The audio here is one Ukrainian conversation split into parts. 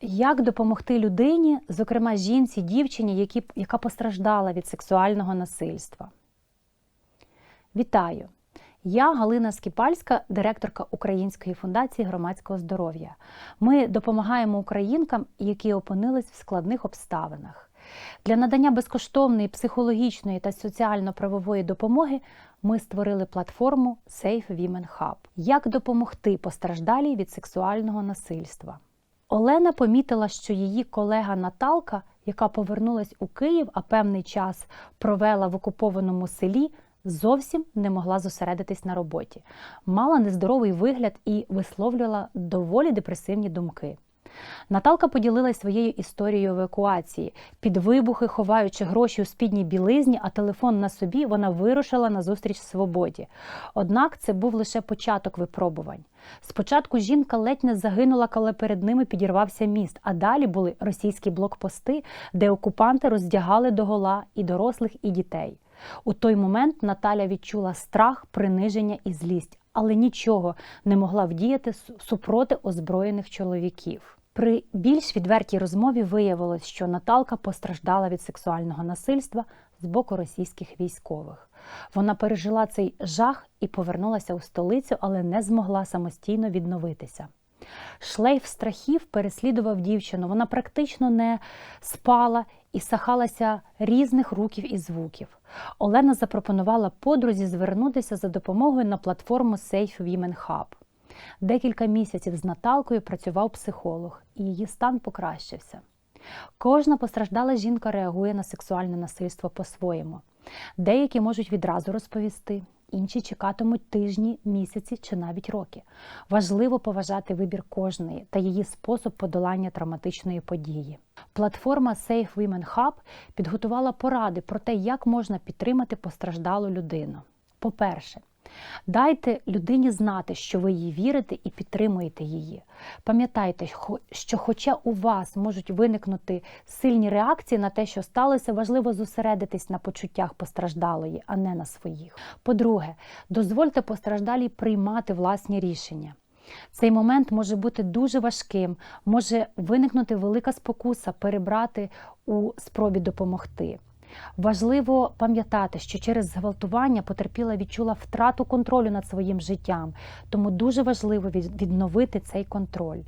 Як допомогти людині, зокрема жінці, дівчині, які, яка постраждала від сексуального насильства? Вітаю! Я Галина Скіпальська, директорка Української фундації громадського здоров'я. Ми допомагаємо українкам, які опинились в складних обставинах. Для надання безкоштовної психологічної та соціально-правової допомоги ми створили платформу Safe Women Hub. Як допомогти постраждалій від сексуального насильства? Олена помітила, що її колега Наталка, яка повернулась у Київ, а певний час провела в окупованому селі, зовсім не могла зосередитись на роботі, мала нездоровий вигляд і висловлювала доволі депресивні думки. Наталка поділилась своєю історією евакуації. Під вибухи, ховаючи гроші у спідній білизні, а телефон на собі, вона вирушила на зустріч свободі. Однак це був лише початок випробувань. Спочатку жінка ледь не загинула, коли перед ними підірвався міст, а далі були російські блокпости, де окупанти роздягали догола і дорослих, і дітей. У той момент Наталя відчула страх, приниження і злість, але нічого не могла вдіяти супроти озброєних чоловіків. При більш відвертій розмові виявилось, що Наталка постраждала від сексуального насильства з боку російських військових. Вона пережила цей жах і повернулася у столицю, але не змогла самостійно відновитися. Шлейф страхів переслідував дівчину. Вона практично не спала і сахалася різних руків і звуків. Олена запропонувала подрузі звернутися за допомогою на платформу Safe Women Hub. Декілька місяців з Наталкою працював психолог, і її стан покращився. Кожна постраждала жінка реагує на сексуальне насильство по-своєму. Деякі можуть відразу розповісти, інші чекатимуть тижні, місяці чи навіть роки. Важливо поважати вибір кожної та її спосіб подолання травматичної події. Платформа Safe Women Hub підготувала поради про те, як можна підтримати постраждалу людину. По-перше, Дайте людині знати, що ви їй вірите і підтримуєте її. Пам'ятайте, що, хоча у вас можуть виникнути сильні реакції на те, що сталося, важливо зосередитись на почуттях постраждалої, а не на своїх. По-друге, дозвольте постраждалій приймати власні рішення. Цей момент може бути дуже важким, може виникнути велика спокуса перебрати у спробі допомогти. Важливо пам'ятати, що через зґвалтування потерпіла відчула втрату контролю над своїм життям, тому дуже важливо відновити цей контроль.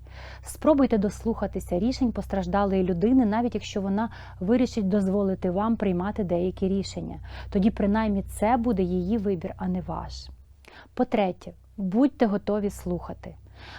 Спробуйте дослухатися рішень постраждалої людини, навіть якщо вона вирішить дозволити вам приймати деякі рішення. Тоді, принаймні, це буде її вибір, а не ваш. По-третє, будьте готові слухати.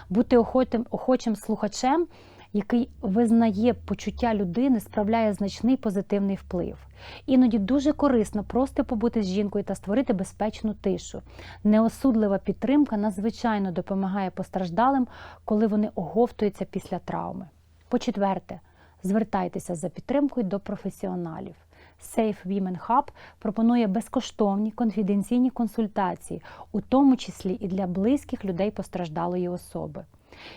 Бути охотим, охочим слухачем який визнає почуття людини, справляє значний позитивний вплив. Іноді дуже корисно просто побути з жінкою та створити безпечну тишу. Неосудлива підтримка надзвичайно допомагає постраждалим, коли вони оговтуються після травми. По-четверте, звертайтеся за підтримкою до професіоналів. Safe Women Hub пропонує безкоштовні конфіденційні консультації, у тому числі і для близьких людей постраждалої особи.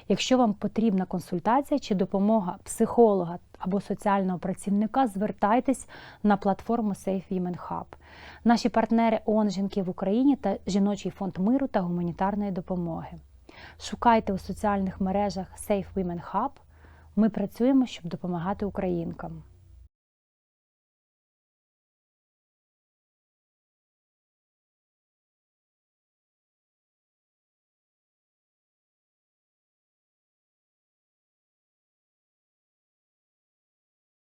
Якщо вам потрібна консультація чи допомога психолога або соціального працівника, звертайтесь на платформу Safe Women Hub. Наші партнери ООН жінки в Україні та Жіночий фонд миру та гуманітарної допомоги. Шукайте у соціальних мережах Safe Women Hub. Ми працюємо, щоб допомагати українкам.